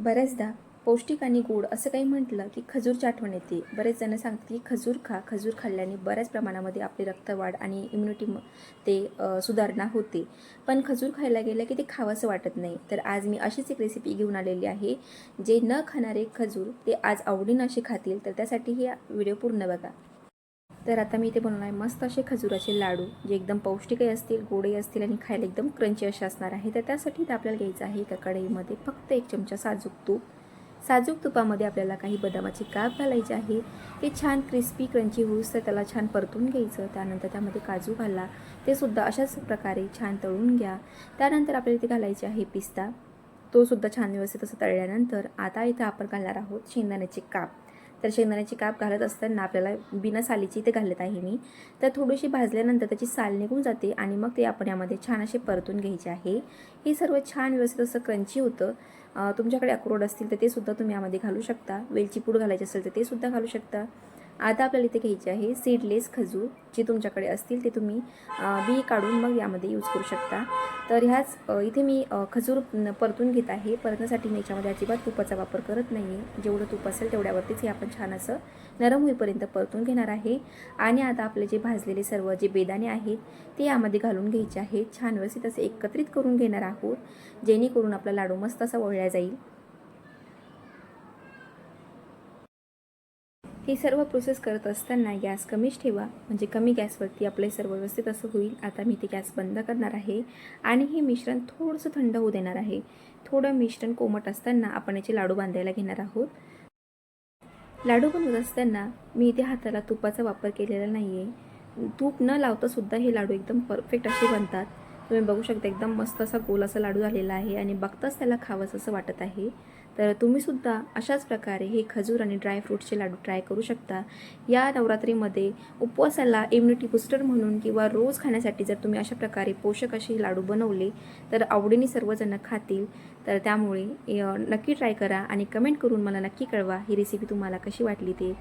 बऱ्याचदा पौष्टिक आणि गोड असं काही म्हटलं की खजूरची आठवण येते. बरेच जण सांगतात की खजूर खा खजूर खाल्ल्याने बऱ्याच प्रमाणामध्ये आपली रक्तवाढ आणि इम्युनिटी ते सुधारणा होते. पण खजूर खायला गेलं की ते खावंसं वाटत नाही. तर आज मी अशीच एक रेसिपी घेऊन आलेली आहे जे न खाणारे खजूर ते आज आवडीनं असे खातील तर त्यासाठी हे व्हिडिओ पूर्ण बघा. तर आता मी इथे बनवणार आहे मस्त असे खजुराचे लाडू जे एकदम पौष्टिकही असतील गोडही असतील आणि खायला एकदम क्रंची असे असणार आहे. तर त्यासाठी ते आपल्याला घ्यायचं आहे एका कढईमध्ये फक्त एक चमचा साजूक तूप. साजूक तुपामध्ये आपल्याला काही बदामाचे काप घालायचे आहे. ते छान क्रिस्पी क्रंची होऊस तर त्याला छान परतून घ्यायचं. त्यानंतर त्यामध्ये काजू घाला. ते सुद्धा अशाच प्रकारे छान तळून घ्या. त्यानंतर आपल्याला इथे घालायचे आहे पिस्ता. तो सुद्धा छान व्यवस्थित असं तळल्यानंतर आता इथं आपण घालणार आहोत शेंगदाण्याचे काप. तर शेंगदाण्याची काप घालत असताना आपल्याला बिना सालीची इथे घालत आहे मी. तर थोडीशी भाजल्यानंतर त्याची साल निघून जाते आणि मग ते आपण यामध्ये छान असे परतून घ्यायचे आहे. हे सर्व छान व्यवस्थित असं क्रंची होतं. तुमच्याकडे अक्रोड असतील तर ते सुद्धा तुम्ही यामध्ये घालू शकता. वेलची पूड घालायची असेल तर ते सुद्धा घालू शकता. आता आपल्याला इथे घ्यायचे आहे सीडलेस खजूर जे तुमच्याकडे असतील ते तुम्ही बी काढून मग यामध्ये यूज करू शकता. तर ह्याच इथे मी खजूर परतून घेत आहे. परतण्यासाठी मी याच्यामध्ये अजिबात तुपाचा वापर करत नाही आहे जेवढं तूप असेल तेवढ्यावरतीच हे आपण छान असं नरम होईपर्यंत परतून घेणार आहे. आणि आता आपले जे भाजलेले सर्व जे बेदाणे आहेत ते यामध्ये घालून घ्यायचे आहेत. छान व्यवस्थित असे एकत्रित करून घेणार आहोत जेणेकरून आपला लाडू मस्त असा वळला जाईल. ही सर्व प्रोसेस करत असताना गॅस कमीच ठेवा. म्हणजे कमी गॅसवरती आपले सर्व व्यवस्थित असं होईल. आता मी ते गॅस बंद करणार आहे. आणि हे मिश्रण थोडंसं थंड होऊ देणार आहे. थोडं मिश्रण कोमट असताना आपण याचे लाडू बांधायला घेणार आहोत. लाडू बनवत असताना मी इथे हाताला तुपाचा वापर केलेला नाही आहे तूप न लावतासुद्धा हे लाडू एकदम परफेक्ट असे बनतात. तुम्ही बघू शकता एकदम मस्त असा गोल असा लाडू झालेला आहे आणि बघताच त्याला खावंच असं वाटत आहे. तर तुम्हीसुद्धा अशाच प्रकारे हे खजूर आणि ड्रायफ्रूटचे लाडू ट्राय करू शकता. या नवरात्रीमध्ये उपवासाला इम्युनिटी बुस्टर म्हणून किंवा रोज खाण्यासाठी जर तुम्ही अशा प्रकारे पोषक असे लाडू बनवले तर आवडीने सर्वजण खातील. तर त्यामुळे नक्की ट्राय करा आणि कमेंट करून मला नक्की कळवा ही रेसिपी तुम्हाला कशी वाटली ते.